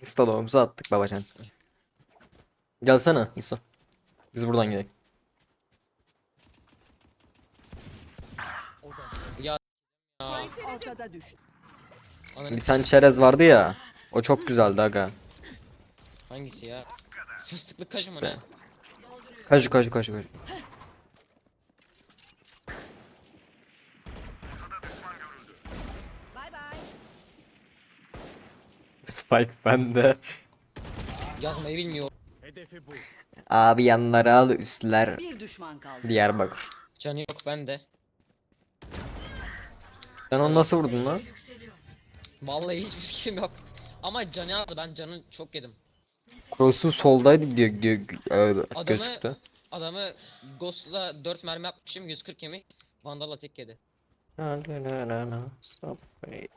Install'ımızı attık babacan. Gelsene İso. Biz buradan gidelim. Ya Ortada düştü. Bir tane çerez vardı ya. O çok güzeldi aga. hangisi ya? Fıstıklı kaju mu İşte. Kaju kaju kaju kaju. Bay bay. Spike bende. Yazmayı bilmiyor. Abi yanları al üstler. Bir düşman kaldı. Diyarbakır. Canı yok bende. Sen onu nasıl vurdun lan? Vallahi hiçbir fikrim yok. Ama canı aldı ben canı çok yedim. Cross'u soldaydı diyor, diyor e, Adamı gözüktü. adamı Ghost'la 4 mermi yapmışım 140 yemek. Vandal'la tek yedi. Stop it.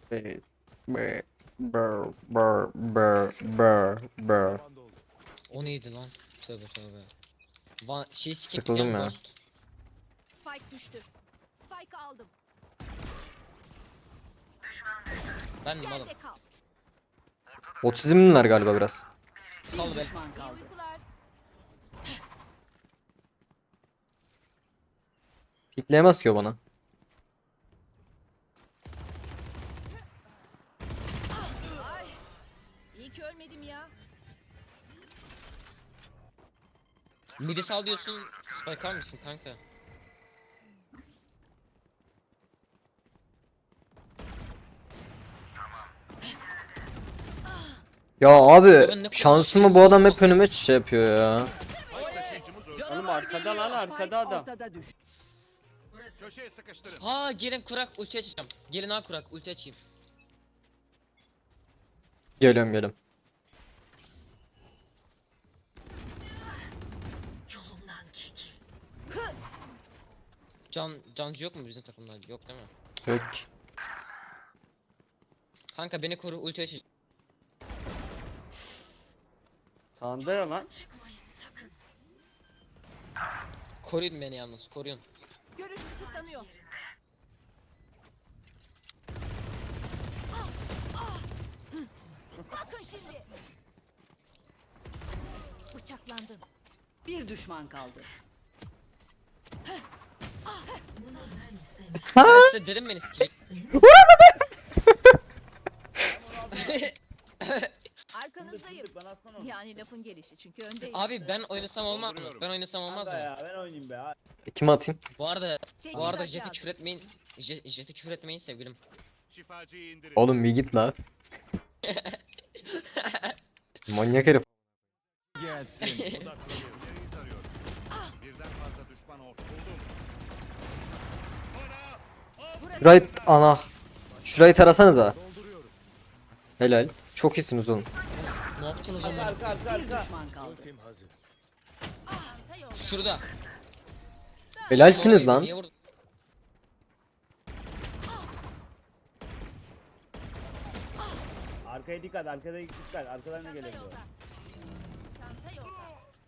Wait. Brr, brr, brr, brr, brr, brr. O neydi lan? Tövbe tövbe. Van şey Sıkıldım ya. Ghost. Spike düştü. Spike aldım. Ben de Gel malım. de kal. Otizmliler galiba biraz. Sal be. Uykular. Pikleyemez ki o bana. Ölmedim ya. Midi sal diyorsun. Spike mısın kanka? Ya abi şansımı bu adam hep önüme şey yapıyor ya. Oğlum arkada lan arkada adam. Köşeye sıkıştırın. Ha gelin kurak ulti açacağım. Gelin ha kurak ulti açayım. Geliyorum geliyorum. Can cancı yok mu bizim takımda? Yok değil mi? Peki. Kanka beni koru ulti açacağım. Sağında ya lan. Koruyun beni yalnız koruyun. Görüş kısıtlanıyor. Bakın şimdi. Bıçaklandın. Bir düşman kaldı. Ben size dedim beni sikecek. Arkanızdayım. Bana atsana onu. Yani lafın gelişi çünkü öndeyim. Abi ben oynasam olmaz mı? Ben oynasam olmaz Kanka mı? ya ben oynayayım be. ha. E, Kime atayım? Bu arada bu arada lazım. küfür etmeyin. Jet- Jet'e küfür etmeyin sevgilim. Şifacıyı indirin. Oğlum bir git la. Manyak herif. Gelsin. Odaklanıyor. İleriyi tarıyorum. Birden fazla düşman orta buldum. Şurayı ana. Şurayı tarasanıza. Helal. Çok iyisiniz oğlum. Ne Arka onları? arka arka arka. kaldı. Şurada. Helalsiniz lan. Niye vurdun? Arkaya dikkat arkada dikkat. Arkadan ne geliyor? bu? Çanta yolda.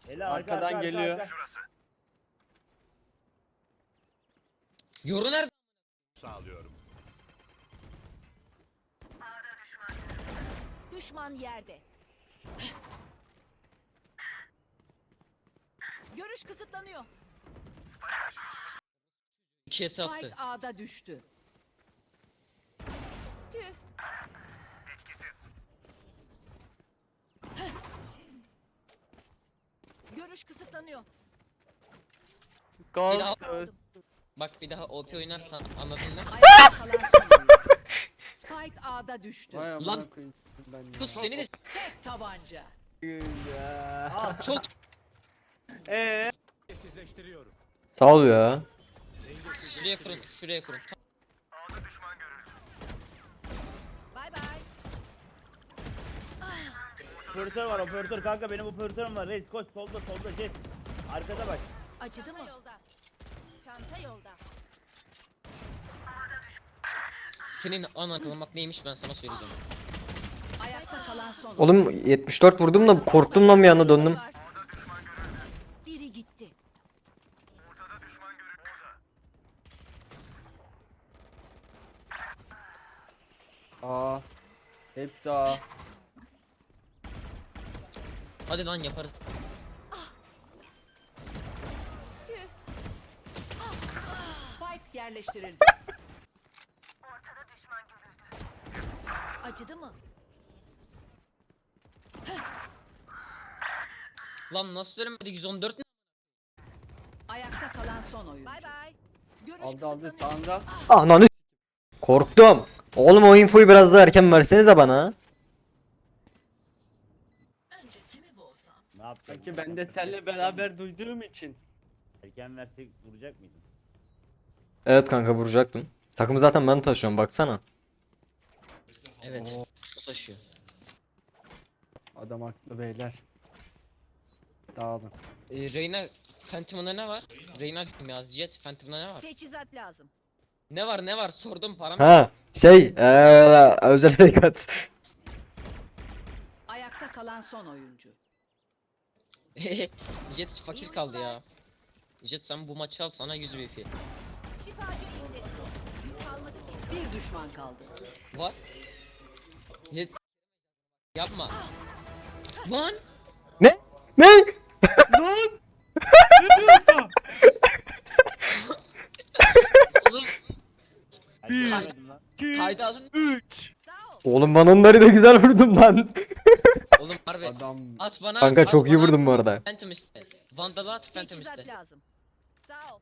Hele arka, Arkadan arka, arka, geliyor. arka. Yoru nerede? Sağlıyorum. Düşman yerde. Görüş kısıtlanıyor. İkiye sattı. Spike A'da düştü. Tüh. Görüş kısıtlanıyor. Gol. Bak bir daha OP oynarsan anladın mı? Ayakta kalan. Spike A'da düştü. Vay Lan. koyayım ben ya. Pus seni de Tek tabanca. Ya. çok Eee? Sağ ol ya. şuraya kurun şuraya kurun. Bay bay. Operatör var operatör kanka benim operatörüm var. Reis koş solda solda jet. Arkada bak. Acıdı mı? Çanta yolda. Senin anan kılmak neymiş ben sana söyleyeceğim. Ayakta kalan son Oğlum 74 vurdum da korktum lan bir anda döndüm. Biri gitti. Aa. Hepsi A. Hadi lan yaparız. Yerleştirildi. Acıdı mı? Lan nasıl ölmedi 114 ne? Ayakta kalan son oyuncu. Bay bay. Görüş Aldı aldı kısıtlanıyor. sağında. Ananı s- Korktum. Oğlum o infoyu biraz daha erken versenize bana. Ne yaptın? Sanki ben de seninle beraber duyduğum için. Erken versek vuracak mıydın? Evet kanka vuracaktım. Takımı zaten ben taşıyorum baksana. Evet. O taşıyor. Adam haklı beyler. Dağılın. Ee, Reyna Phantom'da ne var? Reyna dedim ya Jet Phantom'da ne var? Teçhizat lazım. Ne var ne var sordum param. Ha şey eee özel harekat. Ayakta kalan son oyuncu. Jet fakir kaldı ya. Jet sen bu maçı al sana 100 VP. Şifacı indi. Kalmadı ki. Bir düşman kaldı. What? Jet yapma. Lan Ne? Ne? oğlum Erken vermedim lan. kaydı aldın. Sağ ol. Oğlum ben onları da güzel vurdum lan. Oğlum harbi Adam at bana. Kanka at çok iyi bana. vurdum bu arada. Phantom iste. Vandal'ı at Phantom Teçhizat iste. lazım. Sağ ol.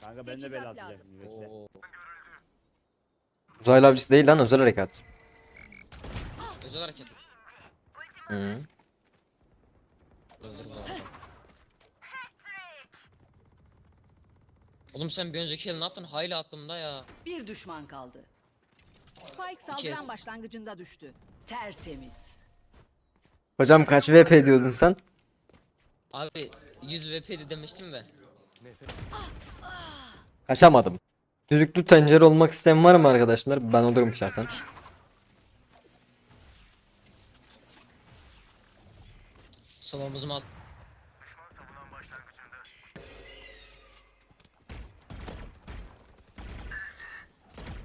Kanka ben de Teçhizat bel atacağım. lazım. şimdi, bekle. Oo. Uzaylı avcısı değil lan özel harekat. Özel hareket. Hı. Öldür bu arada. Oğlum sen bir önceki el ne yaptın? Hayli aklımda ya. Bir düşman kaldı. Spike saldıran başlangıcında düştü. Tertemiz. Hocam kaç VP diyordun sen? Abi 100 VP'di demiştim de. Kaçamadım. Düdüklü tencere olmak isteyen var mı arkadaşlar? Ben olurum şahsen. Sol omuzuma at.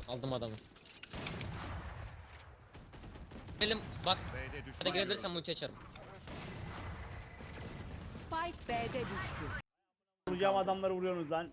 Aldım adamı. Elim bak hadi girebilirsem multi açarım. Spike B'de düştü. Vuracağım adamları vuruyorsunuz lan.